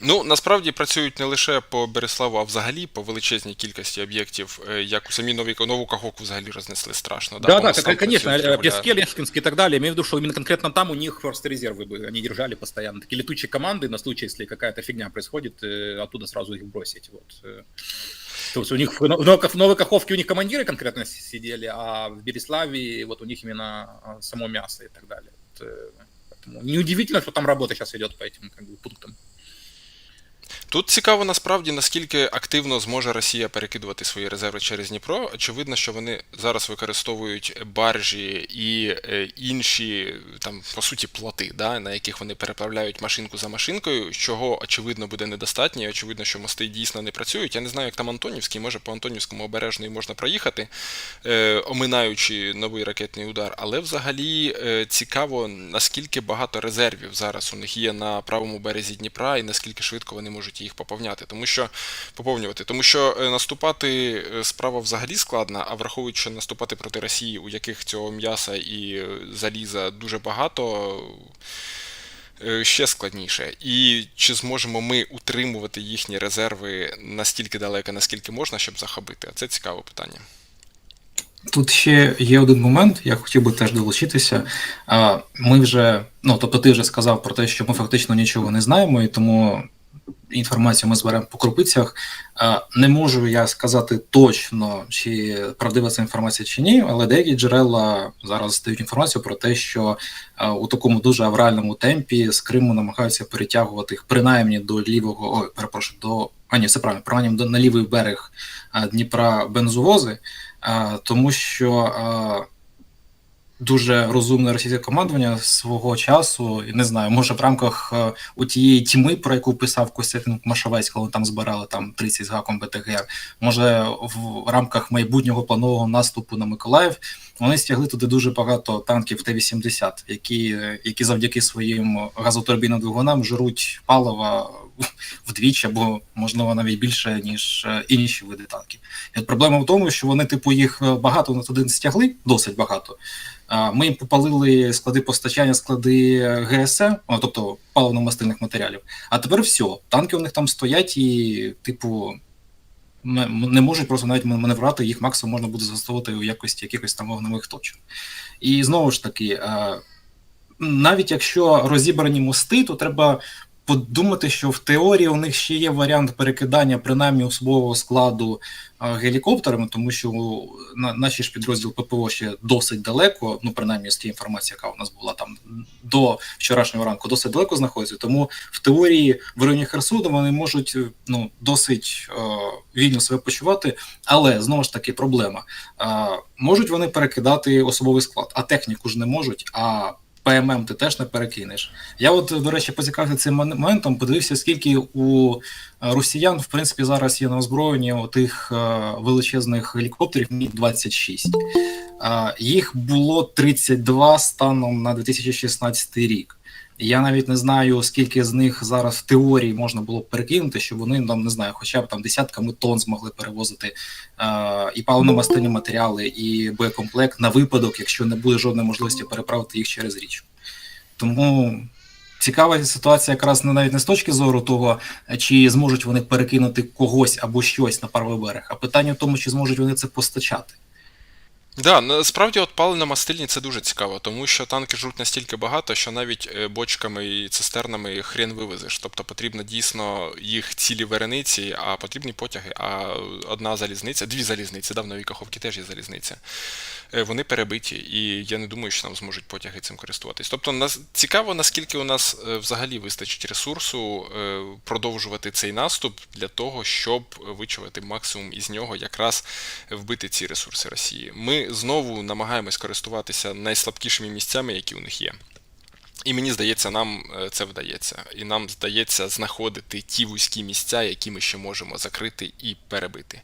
Ну насправді працюють не лише по Береславу, а взагалі по величезній кількості об'єктів, е, як у самій новій нову Каховку взагалі рознесли страшно. Да, по да, мостам как- конечно, працюють э, регулярно. Песке, Лешкинск и так далее. Имею в виду, что именно конкретно там у них просто резервы бы они держали постоянно. Такие летучие команды на случай, если какая-то фигня происходит, э, оттуда сразу их бросить. Вот. э. То есть у них в Но- в Новой в Новой Каховке у них командиры конкретно с- сидели, а в Береславе вот у них именно а, само мясо и так далее. Вот, э, поэтому неудивительно, что там работа сейчас идет по этим как бы, пунктам. Тут цікаво насправді наскільки активно зможе Росія перекидувати свої резерви через Дніпро. Очевидно, що вони зараз використовують баржі і е, інші там по суті плоти, да, на яких вони переправляють машинку за машинкою, чого очевидно буде недостатньо. і Очевидно, що мости дійсно не працюють. Я не знаю, як там Антонівський, може по Антонівському обережної можна проїхати, е, оминаючи новий ракетний удар. Але взагалі е, цікаво, наскільки багато резервів зараз у них є на правому березі Дніпра, і наскільки швидко вони можуть їх поповняти, тому що поповнювати, тому що е, наступати е, справа взагалі складна, а враховуючи, наступати проти Росії, у яких цього м'яса і е, заліза дуже багато. Ще складніше, і чи зможемо ми утримувати їхні резерви настільки далеко, наскільки можна, щоб захопити? А це цікаве питання. Тут ще є один момент, я хотів би теж долучитися. Ми вже, ну тобто, ти вже сказав про те, що ми фактично нічого не знаємо, і тому інформацію ми зберемо по крупицях. Не можу я сказати точно, чи правдива ця інформація чи ні, але деякі джерела зараз дають інформацію про те, що у такому дуже авральному темпі з Криму намагаються перетягувати їх принаймні до лівого, ой, перепрошую, до а ні, це правильно, принаймні до на лівий берег Дніпра бензовози. Тому що дуже розумне російське командування свого часу, і не знаю, може в рамках у тієї тіми, про яку писав Костянтин Машавець, коли там збирали там 30 з гаком БТГ, може в рамках майбутнього планового наступу на Миколаїв вони стягли туди дуже багато танків Т-80, які, які завдяки своїм газотурбінним двигунам жруть палива вдвічі або можливо навіть більше ніж е, інші види танків. І от проблема в тому, що вони, типу, їх е, багато на туди стягли, досить багато. Ми їм попалили склади постачання, склади ГСМ, тобто паливно-мастильних матеріалів. А тепер все, танки у них там стоять і, типу, не, можуть просто навіть маневрувати, їх максимум можна буде застосовувати у якості якихось там вогневих точок. І знову ж таки, е, навіть якщо розібрані мости, то треба подумати, що в теорії у них ще є варіант перекидання принаймні особового складу гелікоптерами, тому що на, наші ж підрозділ ППО ще досить далеко, ну принаймні з тієї інформації, яка у нас була там до вчорашнього ранку, досить далеко знаходиться. Тому в теорії в районі Херсону вони можуть ну досить е, вільно себе почувати, але знову ж таки проблема. Е, можуть вони перекидати особовий склад, а техніку ж не можуть. а ПММ ти теж не перекинеш. Я, от, до речі, поцікавився цим моментом, подивився, скільки у е, росіян, в принципі, зараз є на озброєнні тих величезних гелікоптерів Мі-26. Е, Їх було 32 станом на 2016 рік. Я навіть не знаю, скільки з них зараз в теорії можна було б перекинути, щоб вони там не знаю, хоча б там десятками тонн змогли перевозити е, і паливно-мастильні матеріали, і боєкомплект на випадок, якщо не буде жодної можливості переправити їх через річку. Тому цікава ситуація, якраз не навіть не з точки зору того, чи зможуть вони перекинути когось або щось на правий берег, а питання в тому, чи зможуть вони це постачати. Да, насправді от паливно-мастильні це дуже цікаво, тому що танки жруть настільки багато, що навіть е, бочками і цистернами хрен вивезеш. Тобто потрібно дійсно їх цілі верениці, а потрібні потяги. А одна залізниця, дві залізниці, да, в теж є залізниця. Е, Вони перебиті, і я не думаю, що нам зможуть потяги цим користуватись. Тобто, нас цікаво, наскільки у нас е, взагалі вистачить ресурсу продовжувати цей наступ для того, щоб вичувати максимум із нього, якраз вбити ці ресурси Росії. Ми знову намагаємось користуватися найслабкішими місцями, які у них є. І мені здається, нам е, це вдається. І нам здається знаходити ті вузькі місця, які ми ще можемо закрити і перебити.